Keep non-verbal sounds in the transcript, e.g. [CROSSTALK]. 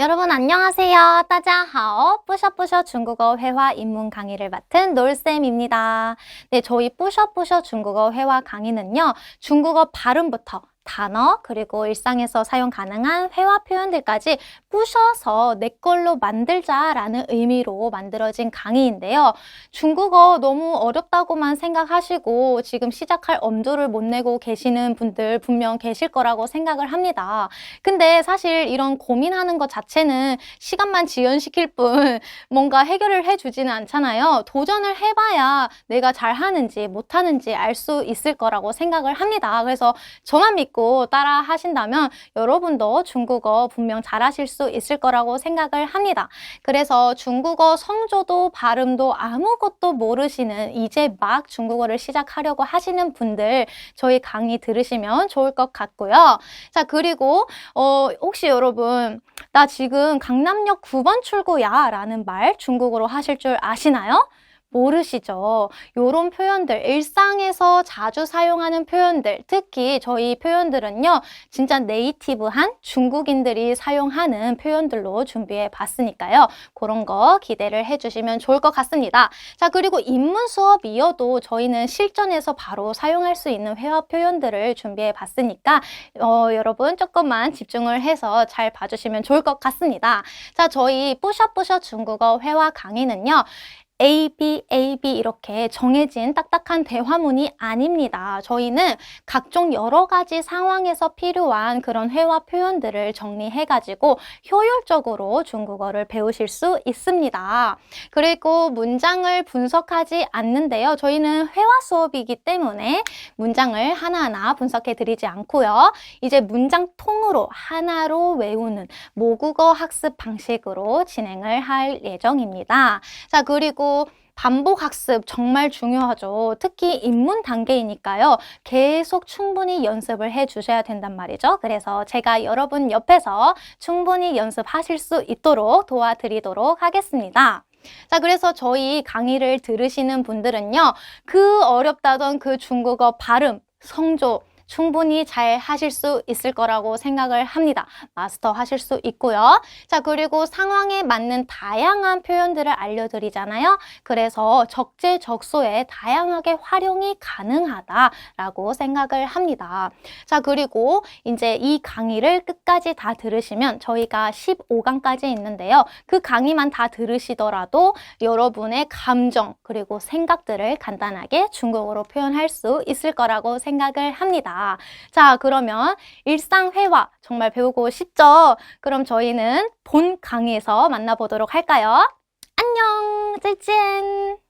여러분 안녕하세요. 따자하오 뿌셔뿌셔 중국어 회화 입문 강의를 맡은 놀쌤입니다. 네, 저희 뿌셔뿌셔 중국어 회화 강의는요. 중국어 발음부터 단어 그리고 일상에서 사용 가능한 회화 표현들까지 부셔서 내 걸로 만들자라는 의미로 만들어진 강의인데요. 중국어 너무 어렵다고만 생각하시고 지금 시작할 엄두를 못 내고 계시는 분들 분명 계실 거라고 생각을 합니다. 근데 사실 이런 고민하는 것 자체는 시간만 지연시킬 뿐 [LAUGHS] 뭔가 해결을 해주지는 않잖아요. 도전을 해봐야 내가 잘하는지 못하는지 알 수 있을 거라고 생각을 합니다. 그래서 저만 믿고 따라 하신다면 여러분도 중국어 분명 잘하실 수 있을 거라고 생각을 합니다. 그래서 중국어 성조도 발음도 아무것도 모르시는 이제 막 중국어를 시작하려고 하시는 분들 저희 강의 들으시면 좋을 것 같고요. 자, 그리고 어, 혹시 여러분 나 지금 강남역 9번 출구야 라는 말 중국어로 하실 줄 아시나요? 모르시죠? 요런 표현들, 일상에서 자주 사용하는 표현들, 특히 저희 표현들은요, 진짜 네이티브한 중국인들이 사용하는 표현들로 준비해 봤으니까요. 그런 거 기대를 해주시면 좋을 것 같습니다. 자, 그리고 입문 수업이어도 저희는 실전에서 바로 사용할 수 있는 회화 표현들을 준비해 봤으니까, 어, 여러분 조금만 집중을 해서 잘 봐주시면 좋을 것 같습니다. 자, 저희 뿌셔뿌셔 중국어 회화 강의는요, A, B, A, B 이렇게 정해진 딱딱한 대화문이 아닙니다. 저희는 각종 여러 가지 상황에서 필요한 그런 회화 표현들을 정리해가지고 효율적으로 중국어를 배우실 수 있습니다. 그리고 문장을 분석하지 않는데요. 저희는 회화 수업이기 때문에 문장을 하나하나 분석해 드리지 않고요. 이제 문장 통으로 하나로 외우는 모국어 학습 방식으로 진행을 할 예정입니다. 자, 그리고 반복 학습 정말 중요하죠. 특히 입문 단계이니까요. 계속 충분히 연습을 해 주셔야 된단 말이죠. 그래서 제가 여러분 옆에서 충분히 연습하실 수 있도록 도와드리도록 하겠습니다. 자, 그래서 저희 강의를 들으시는 분들은요, 그 어렵다던 그 중국어 발음, 성조, 충분히 잘 하실 수 있을 거라고 생각을 합니다. 마스터 하실 수 있고요. 자, 그리고 상황에 맞는 다양한 표현들을 알려드리잖아요. 그래서 적재적소에 다양하게 활용이 가능하다라고 생각을 합니다. 자, 그리고 이제 이 강의를 끝까지 다 들으시면 저희가 15강까지 있는데요. 그 강의만 다 들으시더라도 여러분의 감정 그리고 생각들을 간단하게 중국어로 표현할 수 있을 거라고 생각을 합니다. 자, 그러면 일상회화 정말 배우고 싶죠? 그럼 저희는 본 강의에서 만나보도록 할까요? 안녕! 再见!